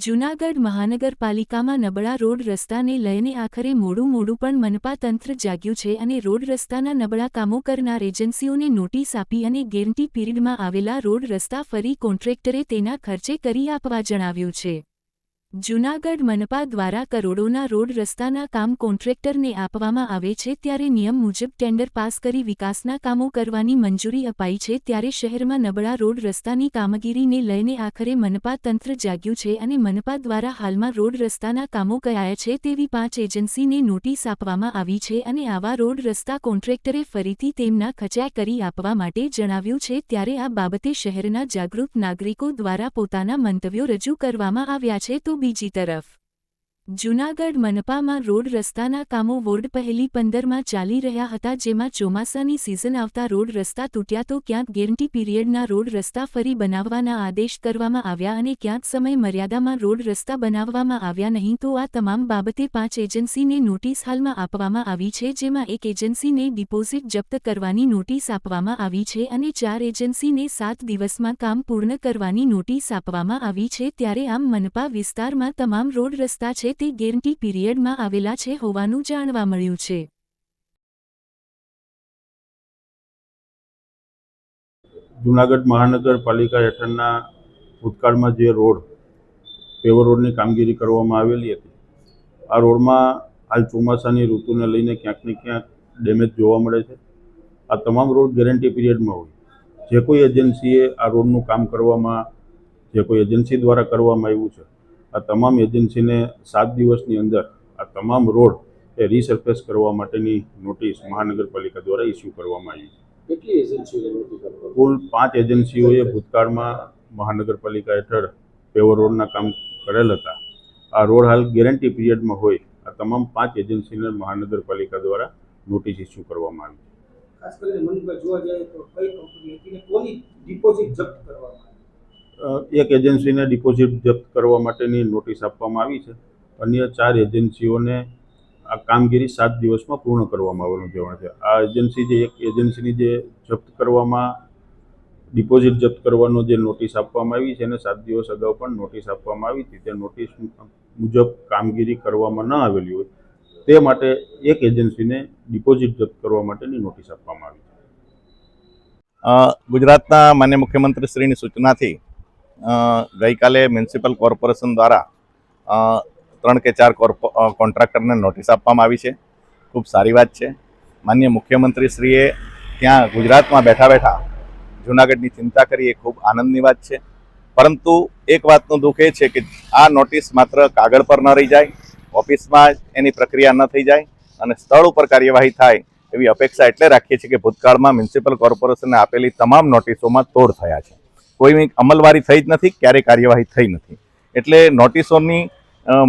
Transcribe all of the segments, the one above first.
જૂનાગઢ મહાનગરપાલિકામાં નબળા રોડ રસ્તાને લઈને આખરે મોડું મોડું પણ મનપા તંત્ર જાગ્યું છે અને રોડ રસ્તાના નબળા કામો કરનાર એજન્સીઓને નોટિસ આપી અને ગેરંટી પીરિયડમાં આવેલા રોડ રસ્તા ફરી કોન્ટ્રેક્ટરે તેના ખર્ચે કરી આપવા જણાવ્યું છે. જૂનાગઢ મનપા દ્વારા કરોડોના રોડ રસ્તાના કામ કોન્ટ્રેક્ટરને આપવામાં આવે છે ત્યારે નિયમ મુજબ ટેન્ડર પાસ કરી વિકાસના કામો કરવાની મંજૂરી અપાઈ છે ત્યારે શહેરમાં નબળા રોડ રસ્તાની કામગીરીને લઈને આખરે મનપા તંત્ર જાગ્યું છે અને મનપા દ્વારા હાલમાં રોડ રસ્તાના કામો કરાયા છે તેવી પાંચ એજન્સીને નોટિસ આપવામાં આવી છે અને આવા રોડ રસ્તા કોન્ટ્રેક્ટરે ફરીથી તેમના ખચાય કરી આપવા માટે જણાવ્યું છે ત્યારે આ બાબતે શહેરના જાગૃત નાગરિકો દ્વારા પોતાના મંતવ્યો રજૂ કરવામાં આવ્યા છે તો બીજી તરફ. જૂનાગઢ મનપામાં રોડ રસ્તાના કામો વોર્ડ પહેલી પંદરમાં ચાલી રહ્યા હતા જેમાં ચોમાસાની સિઝન આવતા રોડ રસ્તા તૂટ્યા તો ક્યાંક ગેરંટી પીરિયડના રોડ રસ્તા ફરી બનાવવાના આદેશ કરવામાં આવ્યા અને ક્યાંક સમય મર્યાદામાં રોડ રસ્તા બનાવવામાં આવ્યા નહીં તો આ તમામ બાબતે પાંચ એજન્સીને નોટિસ હાલમાં આપવામાં આવી છે જેમાં એક એજન્સીને ડિપોઝિટ જપ્ત કરવાની નોટિસ આપવામાં આવી છે અને ચાર એજન્સીને સાત દિવસમાં કામ પૂર્ણ કરવાની નોટિસ આપવામાં આવી છે ત્યારે આમ મનપા વિસ્તારમાં તમામ રોડ રસ્તા છે તે ગેરંટી પીરિયડમાં આવેલા છે હોવાનું જાણવા મળ્યું છે. જૂનાગઢ મહાનગરપાલિકા હેઠળના ભૂતકાળમાં જે રોડ, પેવર રોડની કામગીરી કરવામાં આવેલી હતી, આ રોડમાં હાલ ચોમાસાની ઋતુને લઈને ક્યાંક ને ક્યાંક ડેમેજ જોવા મળે છે. આ તમામ રોડ ગેરંટી પીરિયડમાં હોય. જે કોઈ એજન્સીએ આ રોડનું કામ કરવામાં, જે કોઈ એજન્સી દ્વારા કરવામાં આવ્યું છે આ તમામ એજન્સીને સાત દિવસની અંદર આ તમામ રોડ એ રીસર્ફેસ કરવા માટેની નોટિસ મહાનગરપાલિકા દ્વારા ઇસ્યુ કરવામાં આવી કેટલી કુલ પાંચ એજન્સીઓએ ભૂતકાળમાં મહાનગરપાલિકા હેઠળ પેવર રોડના કામ કરેલ હતા. આ રોડ હાલ ગેરંટી પીરિયડમાં હોય આ તમામ પાંચ એજન્સીને મહાનગરપાલિકા દ્વારા નોટિસ ઇસ્યુ કરવામાં આવી ખાસ કરીને મનભાઈ જોવા જાય તો કઈ કંપની હતી ને કોની ડિપોઝિટ જપ્ત કરવામાં એક એજન્સીને ડિપોઝિટ જપ્ત કરવા માટેની નોટિસ આપવામાં આવી છે. અન્ય ચાર એજન્સીઓને આ કામગીરી સાત દિવસમાં પૂર્ણ કરવામાં આવવાનું કહેવાય છે. આ એજન્સી જે એક એજન્સીની જે જપ્ત કરવામાં, ડિપોઝિટ જપ્ત કરવાનો જે નોટિસ આપવામાં આવી છે, એને સાત દિવસ અગાઉ પણ નોટિસ આપવામાં આવી હતી. તે નોટિસ મુજબ કામગીરી કરવામાં ન આવેલી હોય તે માટે એક એજન્સીને ડિપોઝિટ જપ્ત કરવા માટેની નોટિસ આપવામાં આવી છે. ગુજરાતના માન્ય મુખ્યમંત્રીશ્રીની સૂચનાથી ગઈકાલે મ્યુનિસિપલ કોર્પોરેશન દ્વારા ત્રણ કે ચાર કોર્પો કોન્ટ્રાક્ટરને નોટિસ આપવામાં આવી છે. ખૂબ સારી વાત છે. માન્ય મુખ્યમંત્રીશ્રીએ ત્યાં ગુજરાતમાં બેઠા બેઠા જૂનાગઢની ચિંતા કરી, એ ખૂબ આનંદની વાત છે. પરંતુ એક વાતનું દુઃખ એ છે કે આ નોટિસ માત્ર કાગળ પર ન રહી જાય, ઓફિસમાં એની પ્રક્રિયા ન થઈ જાય અને સ્થળ ઉપર કાર્યવાહી થાય એવી અપેક્ષા એટલે રાખીએ છીએ કે ભૂતકાળમાં મ્યુનિસિપલ કોર્પોરેશનને આપેલી તમામ નોટિસોમાં તોડ થયા છે. કોઈ અમલવારી થઈ જ નથી, ક્યારેય કાર્યવાહી થઈ નથી. એટલે નોટિસોની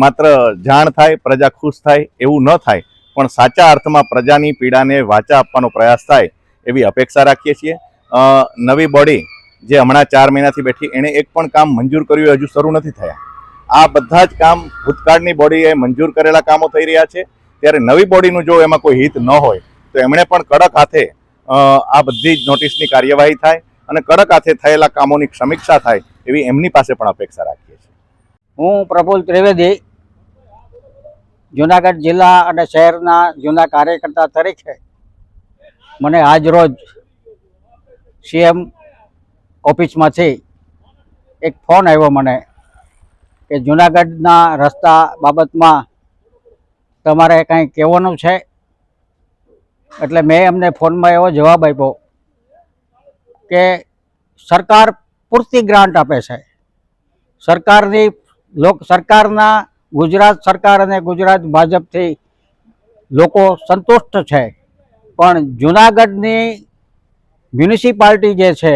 માત્ર જાણ થાય, પ્રજા ખુશ થાય, એવું ન થાય, પણ સાચા અર્થમાં પ્રજાની પીડાને વાચા આપવાનો પ્રયાસ થાય, એવી અપેક્ષા રાખીએ છીએ. નવી બોડી જે હમણાં ચાર મહિનાથી બેઠી, એણે એક પણ કામ મંજૂર કર્યું હજુ શરૂ નથી થયા. આ બધા જ કામ ભૂતકાળની બોડીએ મંજૂર કરેલા કામો થઈ રહ્યા છે. ત્યારે નવી બોડીનું જો એમાં કોઈ હિત ન હોય, તો એમણે પણ કડક હાથે આ બધી જ નોટિસની કાર્યવાહી થાય. અને કડક હાથે થયેલા કામોની સમીક્ષા થાય એવી એમની પાસે પણ અપેક્ષા રાખીએ છીએ. હું પ્રફુલ ત્રિવેદી, જુનાગઢ જિલ્લા અને શહેરના જૂના કાર્યકર્તા તરીકે મને આજરોજ સીએમ ઓફિસમાંથી એક ફોન આવ્યો મને કે જુનાગઢના રસ્તા બાબતમાં તમારે કંઈ કહેવાનું છે? એટલે મેં એમને ફોનમાં એવો જવાબ આપ્યો કે સરકાર પૂરતી ગ્રાન્ટ આપે છે. સરકારની લોક, સરકારના ગુજરાત સરકાર અને ગુજરાત ભાજપથી લોકો સંતુષ્ટ છે. પણ જુનાગઢની મ્યુનિસિપાલિટી જે છે,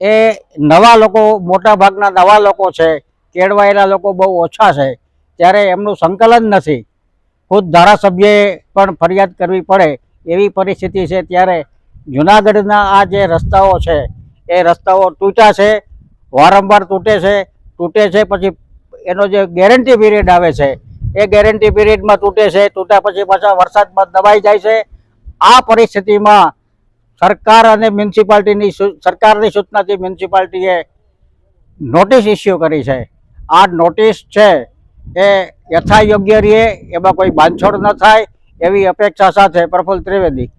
એ નવા લોકો, મોટા ભાગના નવા લોકો છે, કેળવાયેલા લોકો બહુ ઓછા છે. ત્યારે એમનું સંકલન નથી. ખુદ ધારાસભ્યએ પણ ફરિયાદ કરવી પડે એવી પરિસ્થિતિ છે. ત્યારે જુનાગઢના આ જે રસ્તાઓ છે, એ રસ્તાઓ તૂટ્યા છે, વારંવાર તૂટે છે તૂટે છે, પછી એનો જે ગેરંટી પીરિયડ આવે છે, એ ગેરંટી પીરિયડમાં તૂટે છે, તૂટ્યા પછી પાછા વરસાદમાં દબાઈ જાય છે. આ પરિસ્થિતિમાં સરકાર અને મ્યુનિસિપાલિટીની સરકારની સૂચનાથી મ્યુનિસિપાલિટીએ નોટિસ ઇસ્યુ કરી છે. આ નોટિસ છે, એ યથાયોગ્ય રહે એમાં કોઈ બાંધછોડ ન થાય, એવી અપેક્ષા સાથે પ્રફુલ ત્રિવેદી.